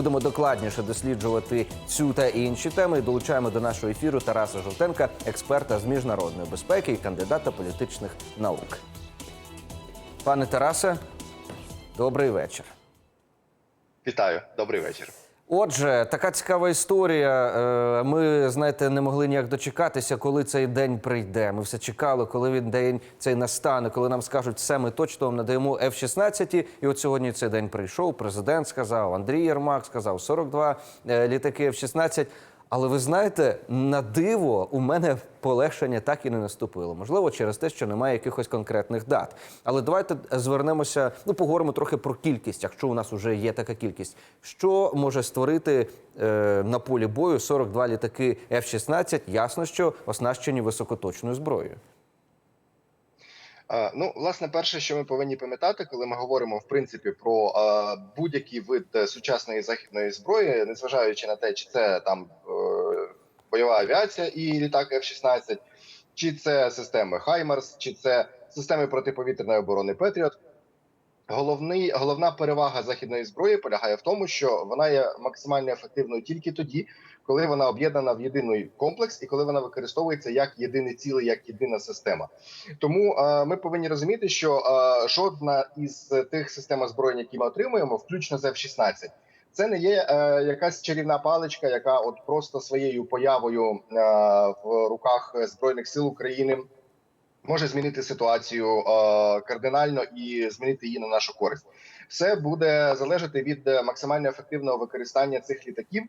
Будемо докладніше досліджувати цю та інші теми. І Долучаємо до нашого ефіру Тараса Жовтенка, експерта з міжнародної безпеки і кандидата політичних наук. Пане Тарасе, добрий вечір. Вітаю, добрий вечір. Отже, така цікава історія. Е, Ми, знаєте, не могли ніяк дочекатися, коли цей день прийде. Ми все чекали, коли він день цей настане, коли нам скажуть, все, ми точно вам надаємо F-16. І от сьогодні цей день прийшов. Президент сказав, Андрій Єрмак сказав 42 е, літаки F-16. Але ви знаєте, на диво у мене полегшення так і не наступило. Можливо, через те, що немає якихось конкретних дат. Але давайте звернемося, ну поговоримо трохи про кількість, якщо у нас вже є така кількість. Що може створити е, на полі бою 42 літаки F-16? Ясно, що оснащені високоточною зброєю. Е, Ну, власне, перше, що ми повинні пам'ятати, коли ми говоримо в принципі про е, будь-який вид е, сучасної західної зброї, незважаючи на те, чи це там бойова авіація і літак F-16, чи це системи Хаймарс, чи це системи протиповітряної оборони Петріот. Головний головна перевага західної зброї полягає в тому, що вона є максимально ефективною тільки тоді, коли вона об'єднана в єдиний комплекс і коли вона використовується як єдине ціле, як єдина система. Тому е, ми повинні розуміти, що е, жодна із тих систем озброєнь, які ми отримуємо, включно з F-16, це не є е, якась чарівна паличка, яка от просто своєю появою е, в руках збройних сил України може змінити ситуацію е, кардинально і змінити її на нашу користь. Все буде залежати від максимально ефективного використання цих літаків е,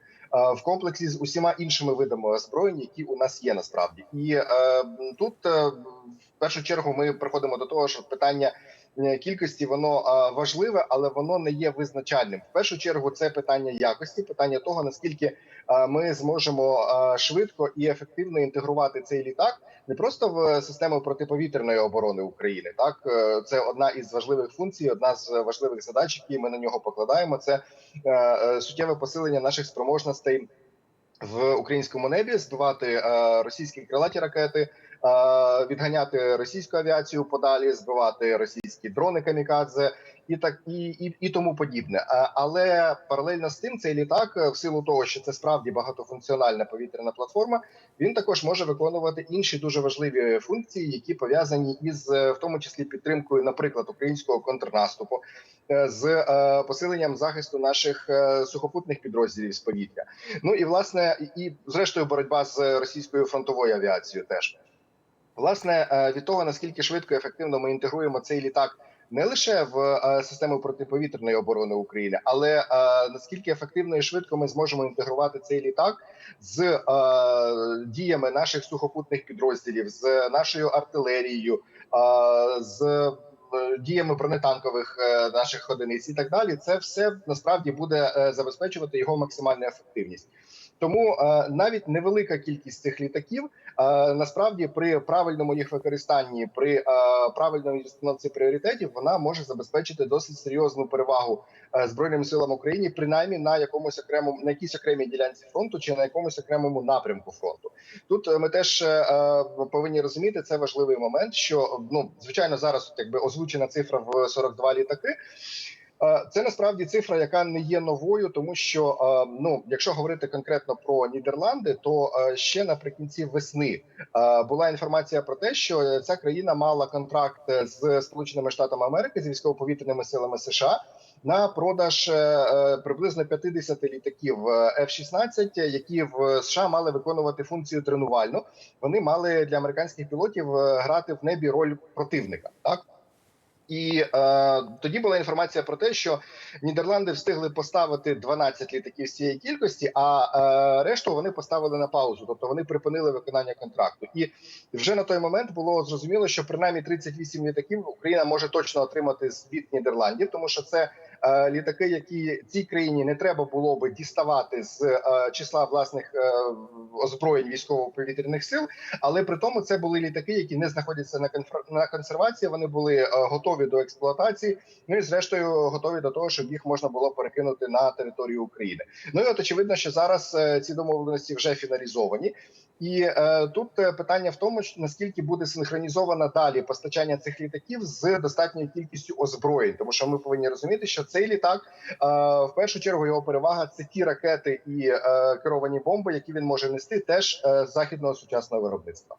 в комплексі з усіма іншими видами озброєнь, які у нас є насправді. І е, тут е, в першу чергу ми приходимо до того, що питання. Е, Кількості воно е, важливе, але воно не є визначальним. В першу чергу це питання якості, питання того наскільки е, ми зможемо швидко і ефективно інтегрувати цей літак не просто в систему протиповітряної оборони України. Так це одна із важливих функцій, одна з важливих задач, які ми на нього покладаємо. Це суттєве посилення наших спроможностей в українському небі, збивати е, російські крилаті ракети, відганяти російську авіацію подалі, збивати російські дрони камікадзе. І так і, і, і тому подібне. Але паралельно з тим, цей літак, е, в силу того, що це справді багатофункціональна повітряна платформа, він також може виконувати інші дуже важливі функції, які пов'язані із е, в тому числі підтримкою, наприклад, українського контрнаступу, е, з е, посиленням захисту наших е, сухопутних підрозділів з повітря. Ну і власне, і зрештою боротьба з російською фронтовою авіацією теж. Власне, е, від того наскільки швидко і ефективно ми інтегруємо цей літак не лише в е, систему протиповітряної оборони України, але е, наскільки ефективно і швидко ми зможемо інтегрувати цей літак з діями наших сухопутних підрозділів, з нашою артилерією, з діями бронетанкових наших одиниць і так далі, це все насправді буде забезпечувати його максимальну ефективність. Тому навіть невелика кількість цих літаків насправді при правильному їх використанні, при е, правильному розстановці пріоритетів, вона може забезпечити досить серйозну перевагу е, збройним силам України, принаймні на якомусь окремому на якійсь окремій ділянці фронту чи на якомусь окремому напрямку фронту. Тут е, ми теж е, повинні розуміти це важливий момент. Що ну звичайно зараз якби озвучена цифра в 42 літаки. Е, Це насправді цифра, яка не є новою, тому що е, ну, якщо говорити конкретно про Нідерланди, то е, ще наприкінці весни була інформація про те, що ця країна мала контракт з Сполученими Штатами Америки з військово-повітряними силами США на продаж приблизно 50 літаків е, F-16, які в США мали виконувати функцію тренувальну. Вони мали для американських пілотів грати в небі роль противника. Так. І е, тоді була інформація про те, що Нідерланди встигли поставити 12 літаків з цієї кількості, а е, решту вони поставили на паузу, тобто вони припинили виконання контракту. І вже на той момент було зрозуміло, що принаймні 38 літаків Україна може точно отримати від Нідерландів, тому що це літаки, які цій країні не треба було би діставати з е, числа власних е, озброєнь військово-повітряних сил, але при тому це були літаки, які не знаходяться на на консервації. Вони були е, готові до експлуатації. Ну і зрештою готові до того, щоб їх можна було перекинути на територію України. Ну і от очевидно, що зараз е, ці домовленості вже фіналізовані. І е, тут е, питання в тому, наскільки буде синхронізовано далі постачання цих літаків з достатньою кількістю озброєнь, тому що ми повинні розуміти, що цей літак е, в першу чергу його перевага це ті ракети і е, керовані бомби, які він може нести, теж е, західного сучасного виробництва.